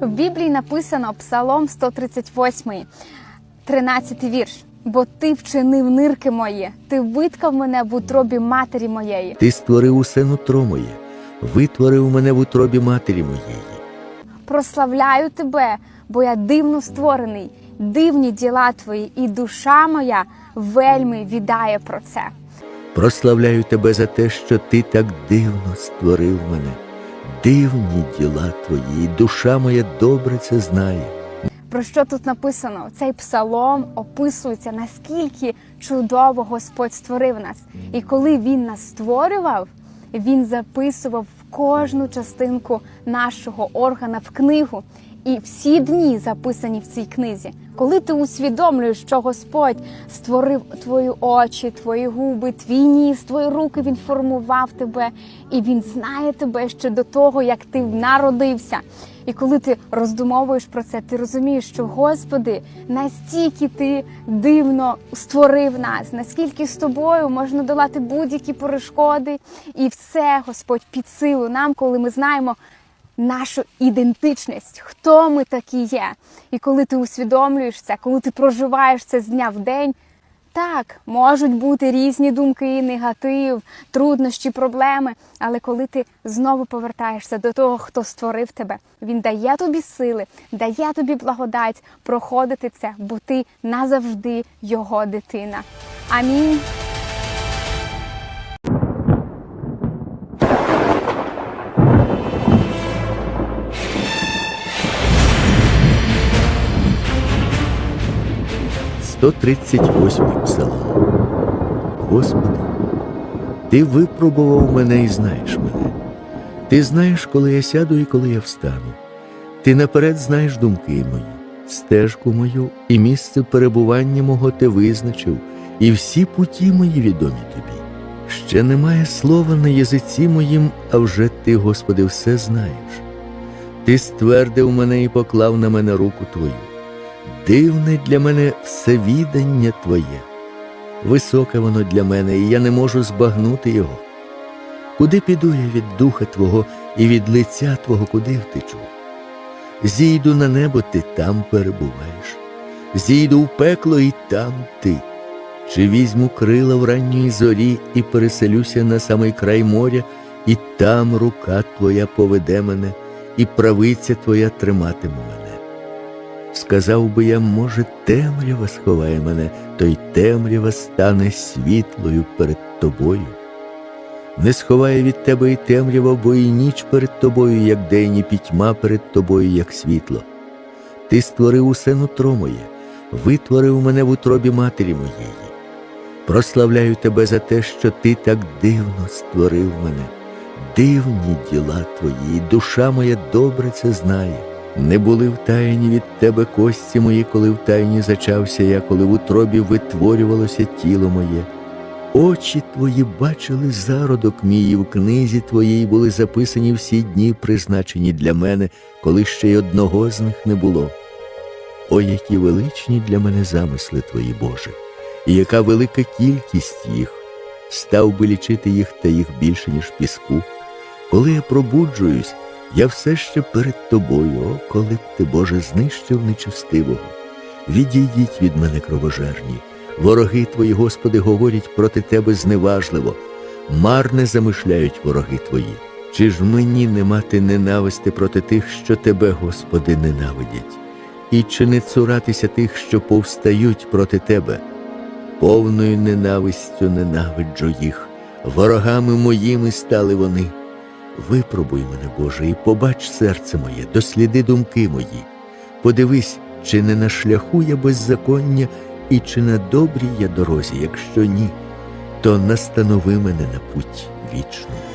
В Біблії написано Псалом 138, 13 вірш. Бо ти вчинив нирки мої, ти виткав мене в утробі матері моєї. Ти створив усе нутро моє, витворив мене в утробі матері моєї. Прославляю тебе, бо я дивно створений, дивні діла твої, і душа моя вельми віддає про це. Прославляю тебе за те, що ти так дивно створив мене. Дивні діла твої, душа моя добре це знає. Про що тут написано? Цей псалом описується, наскільки чудово Господь створив нас. І коли Він нас створював, Він записував в кожну частинку нашого органа в книгу. І всі дні записані в цій книзі. Коли ти усвідомлюєш, що Господь створив твої очі, твої губи, твій ніс, твої руки, Він формував тебе, і Він знає тебе ще до того, як ти народився. І коли ти роздумовуєш про це, ти розумієш, що Господи, настільки ти дивно створив нас, наскільки з тобою можна долати будь-які перешкоди, і все Господь під силу нам, коли ми знаємо нашу ідентичність, хто ми такі є. І коли ти усвідомлюєш це, коли ти проживаєш це з дня в день. Так, можуть бути різні думки, негатив, труднощі, проблеми. Але коли ти знову повертаєшся до того, хто створив тебе, він дає тобі сили, дає тобі благодать проходити це, бо ти назавжди його дитина. Амінь. – 138 псалом. Господи, Ти випробував мене і знаєш мене. Ти знаєш, коли я сяду і коли я встану. Ти наперед знаєш думки мої, стежку мою і місце перебування мого ти визначив, і всі путі мої відомі тобі. Ще немає слова на язиці моїм, а вже ти, Господи, все знаєш. Ти ствердив мене і поклав на мене руку Твою. Дивне для мене всевідання Твоє. Високе воно для мене, і я не можу збагнути його. Куди піду я від духа Твого і від лиця Твого куди втечу? Зійду на небо, ти там перебуваєш, зійду в пекло, і там ти. Чи візьму крила в ранньої зорі і переселюся на самий край моря, і там рука Твоя поведе мене, і правиця Твоя триматиме мене. Сказав би я, може, темрява сховає мене, то й темрява стане світлою перед тобою. Не сховає від тебе і темрява, бо і ніч перед тобою, як день, і пітьма перед тобою, як світло. Ти створив усе нутро моє, витворив мене в утробі матері моєї. Прославляю тебе за те, що ти так дивно створив мене. Дивні діла твої, душа моя добре це знає. Не були втаєні від тебе кості мої, коли втаєні зачався я, коли в утробі витворювалося тіло моє. Очі твої бачили зародок мій, і в книзі твоїй були записані всі дні, призначені для мене, коли ще й одного з них не було. О, які величні для мене замисли твої, Боже, і яка велика кількість їх, став би лічити їх та їх більше, ніж піску. Коли я пробуджуюсь, я все ще перед тобою, о, коли б ти, Боже, знищив нечестивого. Відійдіть від мене кровожерні. Вороги твої, Господи, говорять проти тебе зневажливо, марне замишляють вороги твої. Чи ж мені не мати ненависти проти тих, що тебе, Господи, ненавидять, і чи не цуратися тих, що повстають проти тебе? Повною ненавистю ненавиджу їх, ворогами моїми стали вони. Випробуй мене, Боже, і побач серце моє, досліди думки мої. Подивись, чи не на шляху я беззаконня, і чи на добрій я дорозі, якщо ні, то настанови мене на путь вічну.